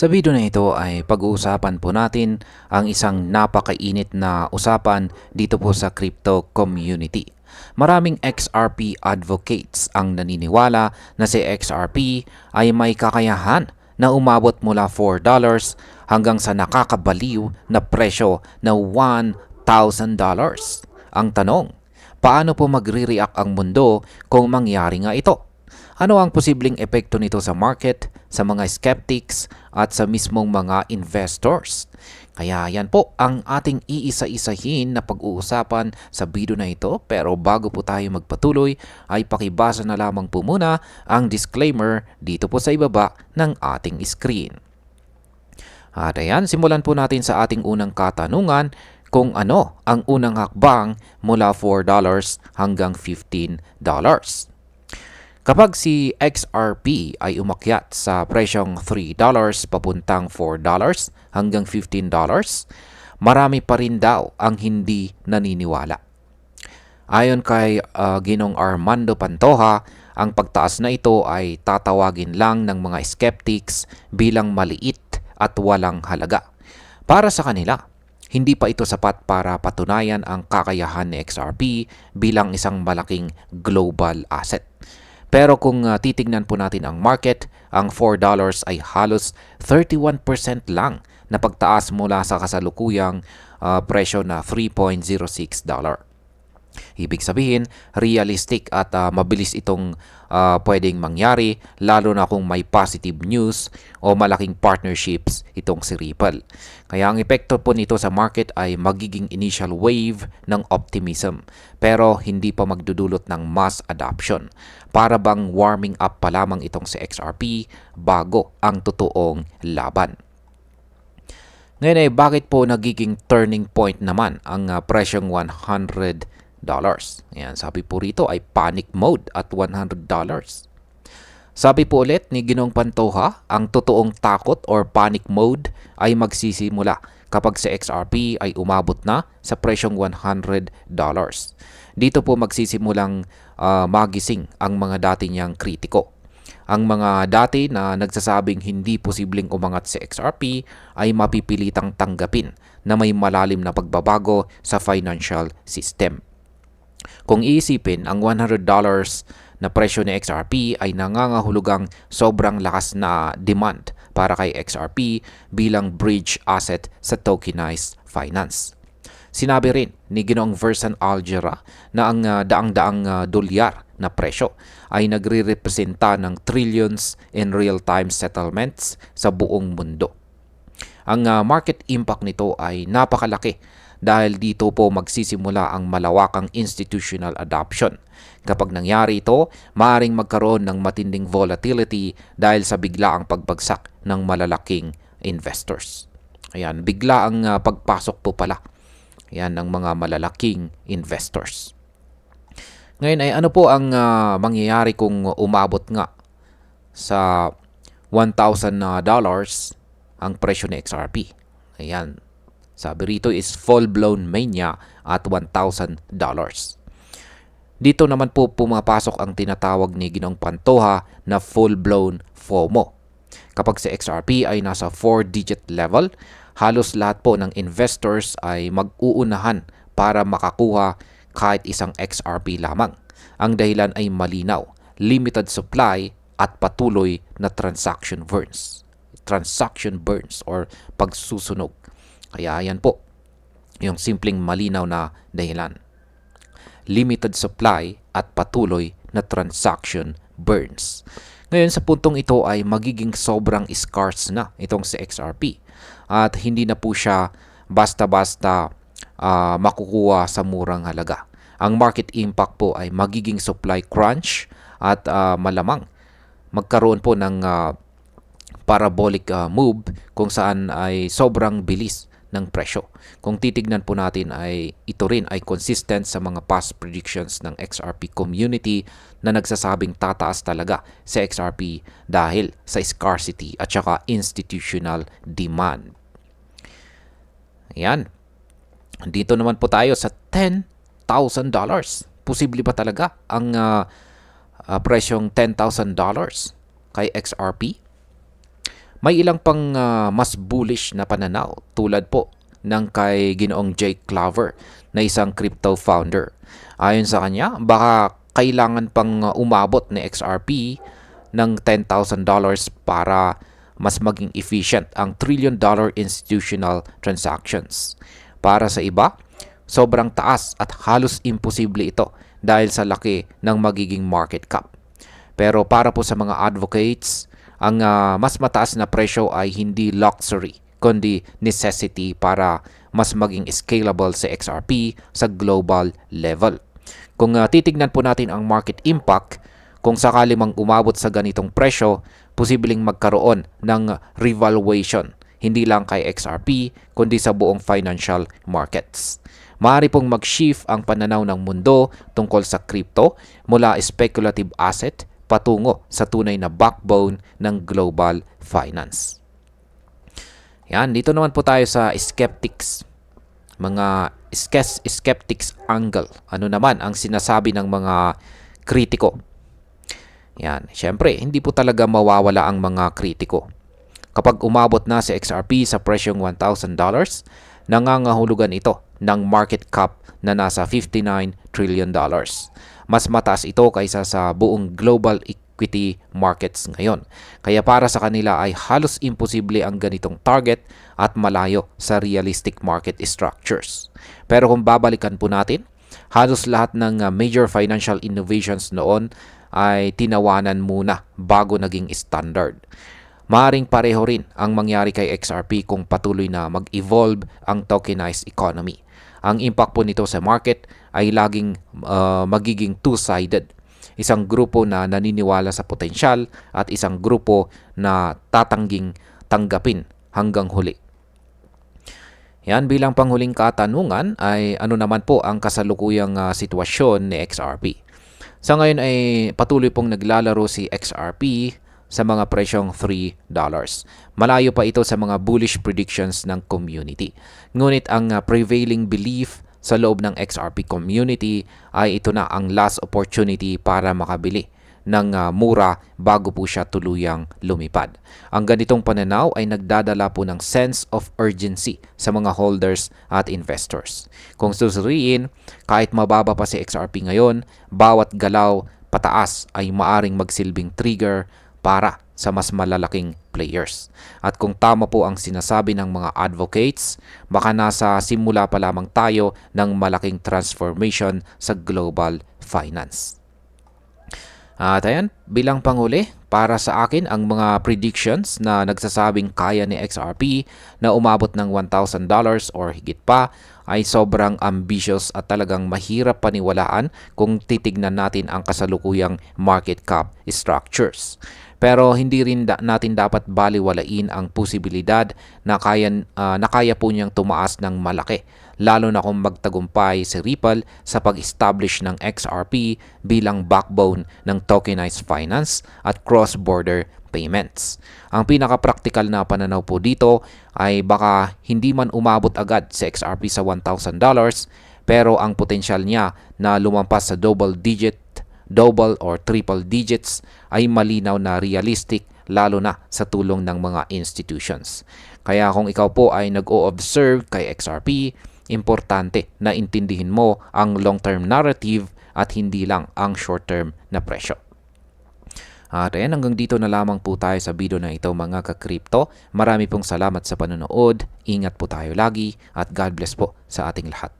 Sa video na ito ay pag-uusapan po natin ang isang napakainit na usapan dito po sa crypto community. Maraming XRP advocates ang naniniwala na si XRP ay may kakayahan na umabot mula $4 hanggang sa nakakabaliw na presyo na $1,000. Ang tanong, paano po magre-react ang mundo kung mangyari nga ito? Ano ang posibleng epekto nito sa market, sa mga skeptics at sa mismong mga investors? Kaya yan po ang ating iisa-isahin na pag-uusapan sa video na ito. Pero bago po tayo magpatuloy ay pakibasa na lamang po muna ang disclaimer dito po sa ibaba ng ating screen. At ayan, simulan po natin sa ating unang katanungan kung ano ang unang hakbang mula $4 hanggang $15. Kapag si XRP ay umakyat sa presyong $3 papuntang $4 hanggang $15, marami pa rin daw ang hindi naniniwala. Ayon kay uh, Ginong Armando Pantoja, ang pagtaas na ito ay tatawagin lang ng mga skeptics bilang maliit at walang halaga. Para sa kanila, hindi pa ito sapat para patunayan ang kakayahan ni XRP bilang isang malaking global asset. Pero kung uh, titignan po natin ang market, ang $4 ay halos 31% lang na pagtaas mula sa kasalukuyang uh, presyo na 3.06 dollar. Ibig sabihin, realistic at uh, mabilis itong uh, pwedeng mangyari lalo na kung may positive news o malaking partnerships itong si Ripple. Kaya ang epekto po nito sa market ay magiging initial wave ng optimism pero hindi pa magdudulot ng mass adoption. Para bang warming up pa lamang itong si XRP bago ang totoong laban. Ngayon ay bakit po nagiging turning point naman ang uh, presyong 100 dollars. Ayan, sabi po rito ay panic mode at $100. Sabi po ulit ni Ginong Pantoha, ang totoong takot or panic mode ay magsisimula kapag sa XRP ay umabot na sa presyong $100. Dito po magsisimulang uh, magising ang mga dati niyang kritiko. Ang mga dati na nagsasabing hindi posibleng umangat sa XRP ay mapipilitang tanggapin na may malalim na pagbabago sa financial system. Kung iisipin, ang $100 na presyo ni XRP ay nangangahulugang sobrang lakas na demand para kay XRP bilang bridge asset sa tokenized finance. Sinabi rin ni Ginoong Versan Algera na ang uh, daang-daang uh, dolyar na presyo ay nagre-representa ng trillions in real-time settlements sa buong mundo. Ang uh, market impact nito ay napakalaki dahil dito po magsisimula ang malawakang institutional adoption. Kapag nangyari ito, maaring magkaroon ng matinding volatility dahil sa biglaang pagbagsak ng malalaking investors. Ayan, bigla ang uh, pagpasok po pala. Ayan, ng mga malalaking investors. Ngayon ay ano po ang uh, mangyayari kung umabot nga sa $1,000 dollars ang presyo ni XRP? Ayan, sabi rito is full-blown mania at $1,000. Dito naman po pumapasok ang tinatawag ni Ginong Pantoha na full-blown FOMO. Kapag si XRP ay nasa 4-digit level, halos lahat po ng investors ay mag-uunahan para makakuha kahit isang XRP lamang. Ang dahilan ay malinaw, limited supply at patuloy na transaction burns. Transaction burns or pagsusunog. Kaya yan po, yung simpleng malinaw na dahilan. Limited supply at patuloy na transaction burns. Ngayon sa puntong ito ay magiging sobrang scarce na itong si XRP at hindi na po siya basta-basta uh, makukuha sa murang halaga. Ang market impact po ay magiging supply crunch at uh, malamang magkaroon po ng uh, parabolic uh, move kung saan ay sobrang bilis ng presyo. Kung titignan po natin ay ito rin ay consistent sa mga past predictions ng XRP community na nagsasabing tataas talaga sa XRP dahil sa scarcity at saka institutional demand. Ayan. Dito naman po tayo sa $10,000. Posible ba talaga ang uh, uh, presyong $10,000 kay XRP? May ilang pang ah, mas bullish na pananaw tulad po ng kay Ginoong Jake Clover na isang crypto founder. Ayon sa kanya, baka kailangan pang ah, umabot ni XRP ng $10,000 para mas maging efficient ang trillion dollar institutional transactions. Para sa iba, sobrang taas at halos imposible ito dahil sa laki ng magiging market cap. Pero para po sa mga advocates, ang ah, mas mataas na presyo ay hindi luxury, kundi necessity para mas maging scalable sa XRP sa global level. Kung ah, titignan po natin ang market impact, kung sakali mang umabot sa ganitong presyo, posibleng magkaroon ng revaluation hindi lang kay XRP kundi sa buong financial markets. Maaari pong mag-shift ang pananaw ng mundo tungkol sa crypto mula speculative asset patungo sa tunay na backbone ng global finance. Yan, dito naman po tayo sa skeptics. Mga skeptics angle. Ano naman ang sinasabi ng mga kritiko? Yan, syempre, hindi po talaga mawawala ang mga kritiko. Kapag umabot na si XRP sa presyong $1,000, nangangahulugan ito ng market cap na nasa 59 trillion dollars. Mas mataas ito kaysa sa buong global equity markets ngayon. Kaya para sa kanila ay halos imposible ang ganitong target at malayo sa realistic market structures. Pero kung babalikan po natin, halos lahat ng uh, major financial innovations noon ay tinawanan muna bago naging standard. Maaring pareho rin ang mangyari kay XRP kung patuloy na mag-evolve ang tokenized economy. Ang impact po nito sa market ay laging uh, magiging two-sided. Isang grupo na naniniwala sa potensyal at isang grupo na tatangging tanggapin hanggang huli. Yan bilang panghuling katanungan ay ano naman po ang kasalukuyang uh, sitwasyon ni XRP. Sa ngayon ay patuloy pong naglalaro si XRP sa mga presyong $3. Malayo pa ito sa mga bullish predictions ng community. Ngunit ang uh, prevailing belief sa loob ng XRP community ay ito na ang last opportunity para makabili ng uh, mura bago po siya tuluyang lumipad. Ang ganitong pananaw ay nagdadala po ng sense of urgency sa mga holders at investors. Kung susuriin, kahit mababa pa si XRP ngayon, bawat galaw pataas ay maaring magsilbing trigger para sa mas malalaking players. At kung tama po ang sinasabi ng mga advocates, baka nasa simula pa lamang tayo ng malaking transformation sa global finance. At ayan, bilang panghuli, para sa akin ang mga predictions na nagsasabing kaya ni XRP na umabot ng $1,000 or higit pa ay sobrang ambitious at talagang mahirap paniwalaan kung titignan natin ang kasalukuyang market cap structures. Pero hindi rin da- natin dapat baliwalain ang posibilidad na kaya, uh, na kaya po niyang tumaas ng malaki lalo na kung magtagumpay si Ripple sa pag-establish ng XRP bilang backbone ng tokenized finance at cross-border payments. Ang pinaka-practical na pananaw po dito ay baka hindi man umabot agad si XRP sa $1,000 pero ang potensyal niya na lumampas sa double digit double or triple digits ay malinaw na realistic lalo na sa tulong ng mga institutions. Kaya kung ikaw po ay nag-o-observe kay XRP, importante na intindihin mo ang long-term narrative at hindi lang ang short-term na presyo. At ayan, hanggang dito na lamang po tayo sa video na ito mga ka-crypto. Marami pong salamat sa panonood. Ingat po tayo lagi at God bless po sa ating lahat.